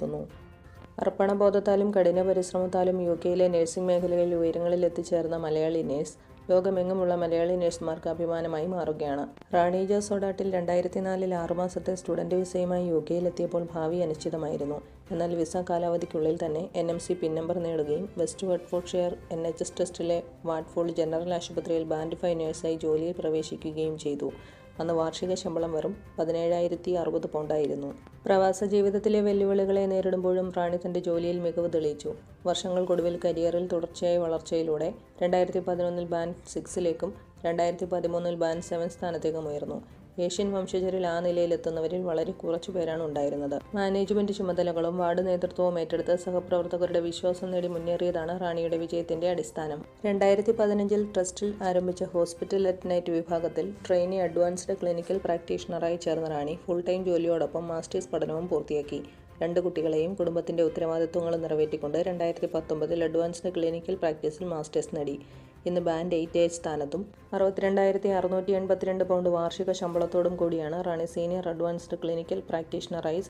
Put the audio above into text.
വിലയിരുത്തുന്നു അർപ്പണബോധത്താലും കഠിന പരിശ്രമത്താലും യു കെയിലെ നഴ്സിംഗ് മേഖലയിൽ ഉയരങ്ങളിൽ എത്തിച്ചേർന്ന മലയാളി നേഴ്സ് ലോകമെങ്ങുമുള്ള മലയാളി നഴ്സുമാർക്ക് അഭിമാനമായി മാറുകയാണ്. റാണി ജോസ് സോഡാട്ടിൽ രണ്ടായിരത്തി നാലിൽ ആറുമാസത്തെ സ്റ്റുഡന്റ് വിസയുമായി യു കെയിലെത്തിയപ്പോൾ ഭാവി അനിശ്ചിതമായിരുന്നു. എന്നാൽ വിസ കാലാവധിക്കുള്ളിൽ തന്നെ N M C pin number നേടുകയും west Hertfordshire N H S ടെസ്റ്റിലെ Watford general ആശുപത്രിയിൽ ബാൻഡ് ഫൈവ് നേഴ്സായി ജോലിയിൽ പ്രവേശിക്കുകയും ചെയ്തു. അന്ന് വാർഷിക ശമ്പളം വെറും പതിനേഴായിരത്തി അറുപത് പൗണ്ടായിരുന്നു. പ്രവാസ ജീവിതത്തിലെ വെല്ലുവിളികളെ നേരിടുമ്പോഴും റാണി തന്റെ ജോലിയിൽ മികവ് തെളിയിച്ചു. വർഷങ്ങൾക്കൊടുവിൽ കരിയറിൽ തുടർച്ചയായ വളർച്ചയിലൂടെ രണ്ടായിരത്തി പതിനൊന്നിൽ ബാൻഡ് സിക്സിലേക്കും രണ്ടായിരത്തി പതിമൂന്നിൽ ബാൻഡ് സെവൻ സ്ഥാനത്തേക്കും ഉയർന്നു. ഏഷ്യൻ വംശജരിൽ ആ നിലയിലെത്തുന്നവരിൽ വളരെ കുറച്ചു പേരാണ് ഉണ്ടായിരുന്നത്. മാനേജ്മെന്റ് ചുമതലകളും വാർഡ് നേതൃത്വവും ഏറ്റെടുത്ത് സഹപ്രവർത്തകരുടെ വിശ്വാസം നേടി മുന്നേറിയതാണ് റാണിയുടെ വിജയത്തിന്റെ അടിസ്ഥാനം. രണ്ടായിരത്തി പതിനഞ്ചിൽ ട്രസ്റ്റിൽ ആരംഭിച്ച ഹോസ്പിറ്റൽ അറ്റ് നൈറ്റ് വിഭാഗത്തിൽ ട്രെയിനി അഡ്വാൻസ്ഡ് ക്ലിനിക്കൽ പ്രാക്ടീഷണറായി ചേർന്ന റാണി ഫുൾ ടൈം ജോലിയോടൊപ്പം മാസ്റ്റേഴ്സ് പഠനവും പൂർത്തിയാക്കി. രണ്ട് കുട്ടികളെയും കുടുംബത്തിന്റെ ഉത്തരവാദിത്വങ്ങളും നിറവേറ്റിക്കൊണ്ട് രണ്ടായിരത്തി പത്തൊമ്പതിൽ അഡ്വാൻസ്ഡ് ക്ലിനിക്കൽ പ്രാക്ടീസിൽ മാസ്റ്റേഴ്സ് നേടി. ഇന്ന് ബാൻഡ് എയ്റ്റ് എ സ്ഥാനത്തും അറുപത്തിരണ്ടായിരത്തി അറുന്നൂറ്റി എൺപത്തിരണ്ട് പൗണ്ട് വാർഷിക ശമ്പളത്തോടും കൂടിയാണ് റാണി സീനിയർ അഡ്വാൻസ്ഡ് ക്ലിനിക്കൽ പ്രാക്ടീഷണറായി